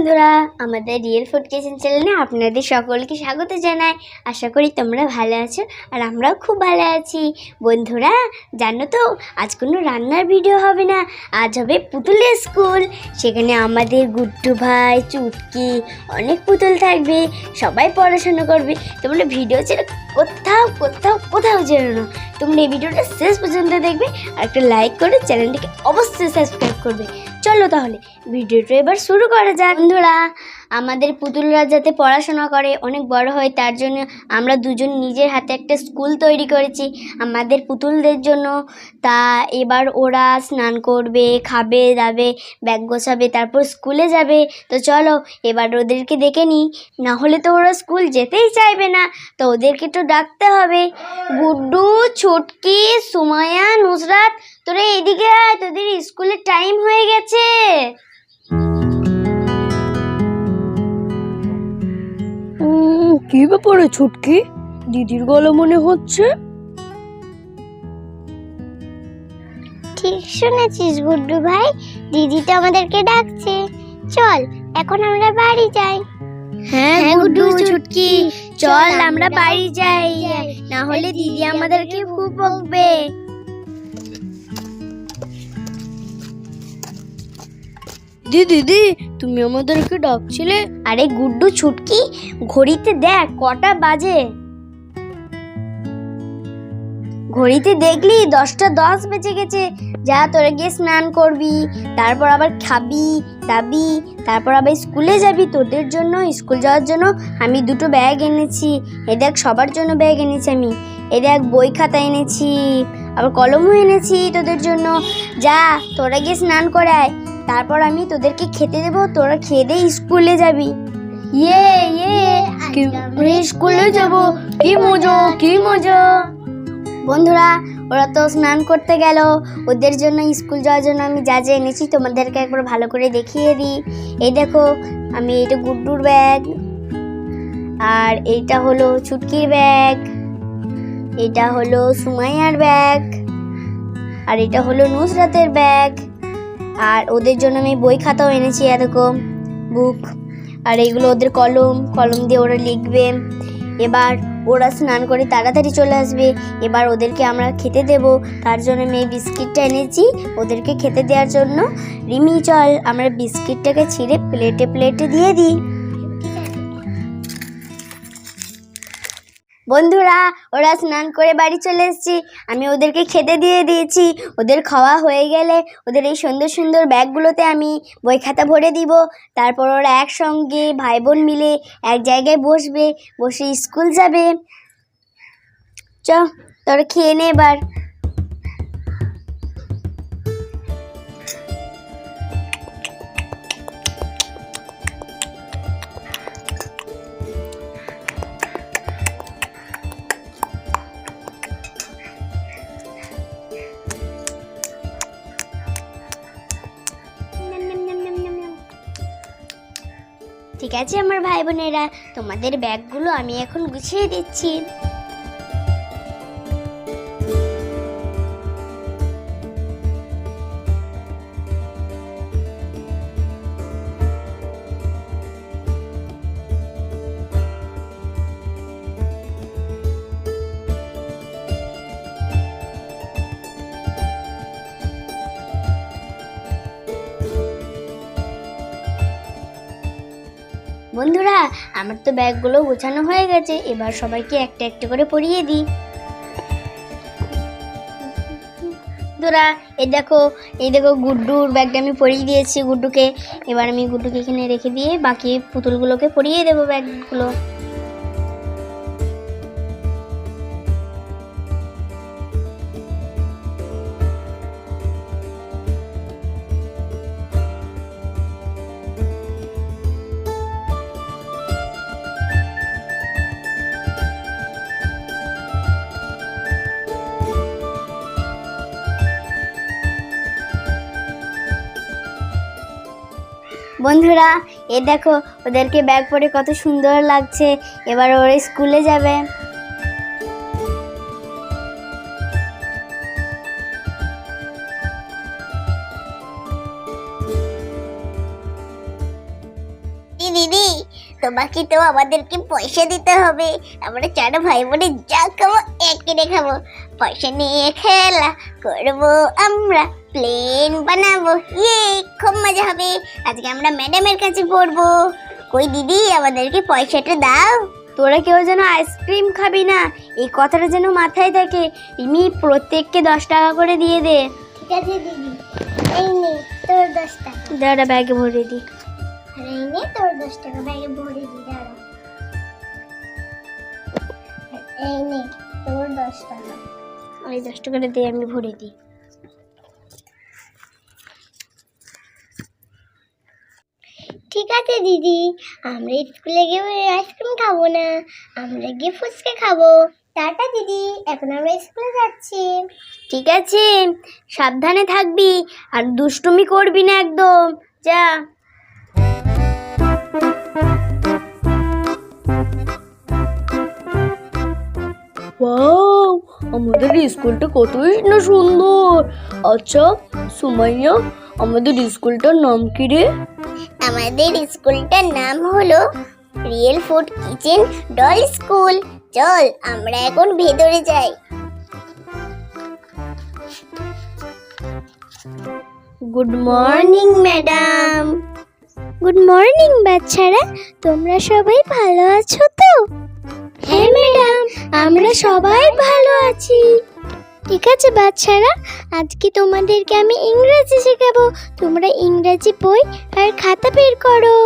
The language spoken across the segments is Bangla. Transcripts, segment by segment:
বন্ধুরা, আমাদের রিয়েল ফুড কিচেন চ্যানেলে আপনাদের সকলকে স্বাগত জানাই। আশা করি তোমরা ভালো আছো আর আমরাও খুব ভালো আছি। বন্ধুরা, জানো তো, আজ কোনো রান্নার ভিডিও হবে না। আজ হবে পুতুলের স্কুল সেখানে আমাদের গুড্ডু ভাই, চুটকি, অনেক পুতুল থাকবে। সবাই পড়াশোনা করবে। তোমরা ভিডিও ছেড়ে কোথাও কোথাও কোথাও যেন না। তোমরা এই ভিডিওটা শেষ পর্যন্ত দেখবে আর একটা লাইক করে চ্যানেলটিকে অবশ্যই সাবস্ক্রাইব করবে। চলো তাহলে, ভিডিওটা এবার শুরু করা যাক। বন্ধুরা আমাদের পুতুলরা যাতে পড়াশোনা করে, অনেক বড় হয়, তার জন্য আমরা দুজন নিজের হাতে একটা স্কুল তৈরি করেছি। আমাদের পুতুলদের জন্য তা এবার ওরা স্নান করবে, খাবে, দাবে, ব্যাগ গোছাবে, তারপর স্কুলে যাবে। তো চলো, এবার ওদেরকে ডেকে নিই। না হলে তো ওরা স্কুল যেতেই চাইবে না। তো ওদেরকে তো ডাকতে হবে। গুড্ডু, ছুটকি সুমায়া নুসরাত, তোরা এদিকে আয়, তোদের স্কুলের টাইম হয়ে গেছে। কি ব্যাপারে ছুটকি? দিদির গলা মনে হচ্ছে। ঠিক শুনেছিস গুড্ডু ভাই। দিদি তো আমাদেরকে ডাকছে। চল এখন আমরা বাড়ি যাই। হ্যাঁ গুড্ডু ছুটকি। চল আমরা বাড়ি যাই। না হলে দিদি আমাদেরকে খুব বকবে। দিদি দিদি তুমি আমাদেরকে ডাকছিলে? আরে গুড্ডু ছুটকি, ঘড়িতে দেখ কটা বাজে। ঘড়িতে দেখলি দশটা দশ বেজে গেছে। যা তোরা গিয়ে স্নান করবি, তারপর আবার খাবি, দাবি, তারপর আবার স্কুলে যাবি। তোদের জন্য, স্কুল যাওয়ার জন্য আমি দুটো ব্যাগ এনেছি। এ দেখ, সবার জন্য ব্যাগ এনেছি আমি। এ দেখ, বই খাতা এনেছি। আবার কলমও এনেছি তোদের জন্য। যা, তোরা গিয়ে স্নান করায়। তারপর আমি তোদেরকে খেতে দেবো তোরা খেয়ে দিয়ে স্কুলে যাবি। ইয়ে ইয়ে আমরা স্কুলে যাব। কি মজা কি মজা। বন্ধুরা ওরা তো স্নান করতে গেল। ওদের জন্য স্কুল যাওয়ার জন্য আমি যা যা এনেছি তোমাদেরকে একবার ভালো করে দেখিয়ে দিই। এই দেখো আমি এটা গুড্ডুর ব্যাগ আর এইটা হলো ছুটকির ব্যাগ এটা হলো সুমাইয়ার ব্যাগ আর এটা হলো নুসরাতের ব্যাগ। আর ওদের জন্য আমি বই খাতাও এনেছি এরকম বুক আর এগুলো ওদের কলম কলম দিয়ে ওরা লিখবে। এবার ওরা স্নান করে তাড়াতাড়ি চলে আসবে। এবার ওদেরকে আমরা খেতে দেব। তার জন্য আমি এই বিস্কিটটা এনেছি। ওদেরকে খেতে দেওয়ার জন্য রিমি, চল আমরা বিস্কিটটাকে ছিঁড়ে প্লেটে প্লেটে দিয়ে দিই। বন্ধুরা, ওরা স্নান করে বাড়ি চলে এসেছি। আমি ওদেরকে খেতে দিয়ে দিয়েছি। ওদের খাওয়া হয়ে গেলে ওদের এই সুন্দর সুন্দর ব্যাগগুলোতে আমি বই খাতা ভরে দিব। তারপর ওরা একসঙ্গে ভাই বোন মিলে এক জায়গায় বসবে। বসে স্কুল যাবে। চ, তোরা খেয়ে নে এবার। ঠিক আছে আমার ভাই বোনেরা? তোমাদের ব্যাগগুলো আমি এখন গুছিয়ে দিচ্ছি। বন্ধুরা, আমার তো ব্যাগগুলো গোছানো হয়ে গেছে। এবার সবাইকে একটা একটা করে পরিয়ে দিই। বন্ধুরা, এই দেখো এই দেখো গুড্ডুর ব্যাগটা আমি পরিয়ে দিয়েছি গুড্ডুকে। এবার আমি গুড্ডুকে এখানে রেখে দিয়ে বাকি পুতুলগুলোকে পরিয়ে দেবো ব্যাগগুলো। বন্ধুরা, এ দেখো, ওদেরকে ব্যাগ পরে কত সুন্দর লাগছে। এবার ওরা স্কুলে যাবে। দিদি, তোমাকে তো আমাদেরকে পয়সা দিতে হবে। আমরা চার ভাই বোনে যা খাব এক কিনে খাব। পয়সা নিয়ে খেলা করব আমরা। প্লেন বানাবো। ইয়ে খুব মজা হবে। আজকে আমরা ম্যাডামের কাছে পড়ব। কই দিদি আমাদেরকে পয়সাটা দাও। তোরা কেউ যেন আইসক্রিম খাবি না এই কথাটা যেন মাথায় থাকে। ইমি প্রত্যেককে দশ টাকা করে দিয়ে দে। ঠিক আছে দিদি। এই নে তোর দশ টাকা। দাঁড়া ব্যাগে ভরে দি। আর এই নে তোর দশ টাকা ব্যাগে ভরে দি দাঁড়া। এই নে তোর দশ টাকা। ওই দশ টাকাটা দিয়ে আমি ভরে দিই ঠিক আছে দিদি। আমরা স্কুলে গিয়ে আইসক্রিম খাব না। আমরা গিয়ে ফুচকা খাব। টাটা দিদি। এখন আমরা স্কুলে যাচ্ছি। ঠিক আছে। সাবধানে থাকবি। আর দুষ্টুমি করবি না একদম। যা। ওয়াও! আমাদের স্কুলটা কতই না সুন্দর। আচ্ছা সুমাইয়া আমাদের স্কুলটার নাম কি রে? আমাদের স্কুলটার নাম হলো real food kitchen doll school. চল আমরা এখন ভেতরে যাই। Good morning madam good morning বাচ্চারা। তোমরা সবাই ভালো আছো তো? হ্যাঁ ম্যাডাম, আমরা সবাই ভালো আছি। ঠিক আছে, বাচ্চারা, আজকে তোমাদেরকে আমি ইংরেজি শেখাবো। তোমরা ইংরেজি বই আর খাতা বের করো।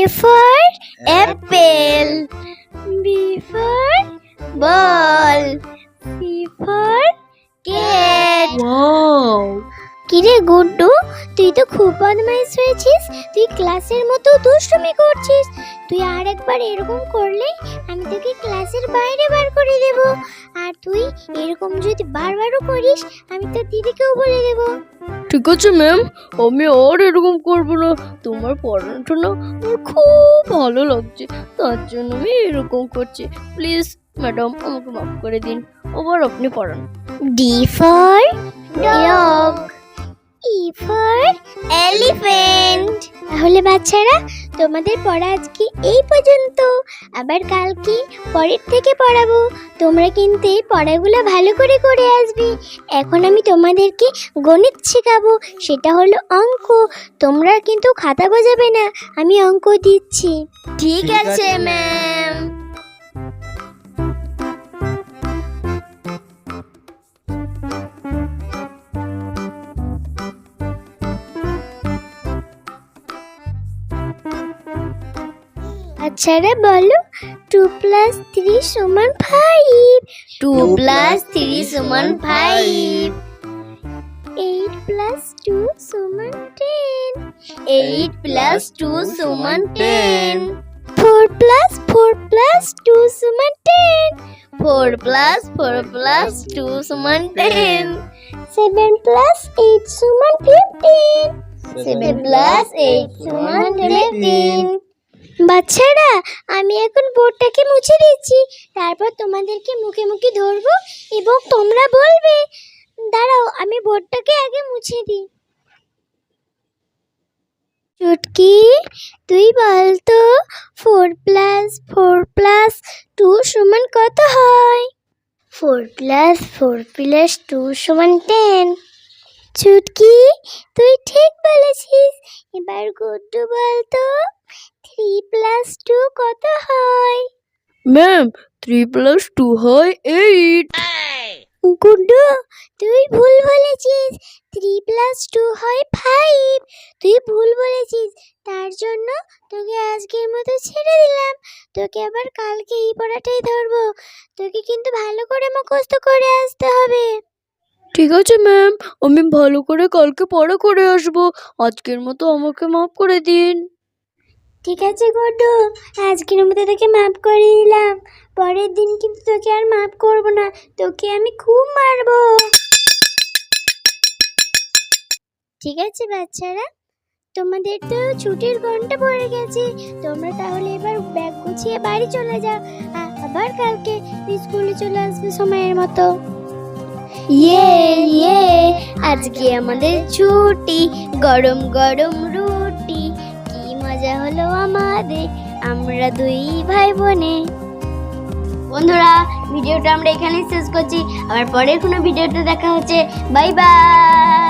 A for apple, B for ball, C for cat. Wow. কিরে গুড্ডু? তুই তো খুব বদমাইশ হয়েছিস। তুই ক্লাসের মতো দুষ্টুমি করছিস। তুই আর একবার এরকম করলে আমি তোকে ক্লাসের বাইরে বার করে দেব। আর তুই এরকম যদি বারবারও করিস আমি তোর দিদিকেও বলে দেব। ঠিক আছে ম্যাম আমি আর এরকম করব না। তোমার পড়ানোটা না আমার খুব ভালো লাগছে। তার জন্য আমি এরকম করছি। প্লিজ ম্যাডাম আমাকে মাফ করে দিন। আবার আপনি পড়ান। D for dog E for elephant তাহলে বাচ্চারা তোমাদের পড়া আজকে এই পর্যন্ত। আবার কালকে পরের থেকে পড়াবো। তোমরা কিন্তু এই পড়াগুলো ভালো করে করে আসবে। এখন আমি তোমাদেরকে গণিত শেখাবো। সেটা হলো অঙ্ক। তোমরা কিন্তু খাতা বোঝাবে না। আমি অঙ্ক দিচ্ছি। ঠিক আছে ম্যাম বাচ্চারা বলো টু প্লাস থ্রি সমান ফাইভ টু প্লাস থ্রি সমান ফাইভ এইট প্লাস টু সমান টেন এইট প্লাস টু সমান ten four plus four plus two সমান ten four plus four plus two সমান টেন সেভেন প্লাস এইট সমান ফিফটিন সেভেন প্লাস এইট সমান ফিফটিন বাচ্চারা, আমি এখন বোর্ডটাকে মুছে দিচ্ছি তারপর তোমাদেরকে মুখে মুখে ধরবো এবং তোমরা বলবে, দাঁড়াও, আমি বোর্ডটাকে আগে মুছে দিই। চুটকি তুই বল তো four plus four plus, two সমান কত হয়? Four plus four plus, two সমান টেন। চুটকি? তুই ঠিক বলেছিস। এবার গুড্ডু বল তো থ্রি প্লাস টু কত হয়? ম্যাম থ্রি প্লাস টু হয় এইট। গুড্ডু তুই ভুল বলেছিস। থ্রি প্লাস টু হয় ফাইভ। তুই ভুল বলেছিস। তার জন্য তোকে আজকের মতো ছেড়ে দিলাম। তোকে আবার কালকে এই পড়াটাই ধরবো। তোকে কিন্তু ভালো করে মুখস্থ করে আসতে হবে। ঠিক আছে ম্যাম আমি ভালো করে কালকে পড়া করে আসব। আজকের মতো আমাকে মাফ করে দিন। ঠিক আছে গুড্ডু আজকের মতো তোকে মাফ করে দিলাম। পরের দিন কিন্তু তোকে আর মাফ করব না, তোকে আমি খুব মারবো। ঠিক আছে বাচ্চারা, তোমাদের তো ছুটির ঘণ্টা পড়ে গেছে, তোমরা তাহলে এবার ব্যাগ গুছিয়ে বাড়ি চলে যাও। আবার কালকে স্কুলে চলে আসবে সময়ের মতো। ইয়ে ইয়ে। আজকে আমাদের ছুটি, গরম গরম রুটি। কি মজা হলো আমাদের, আমরা দুই ভাই বোনে বন্ধুরা, ভিডিওটা আমরা এখানেই শেষ করছি। আবার পরের কোনো ভিডিওতে দেখা হচ্ছে। Bye bye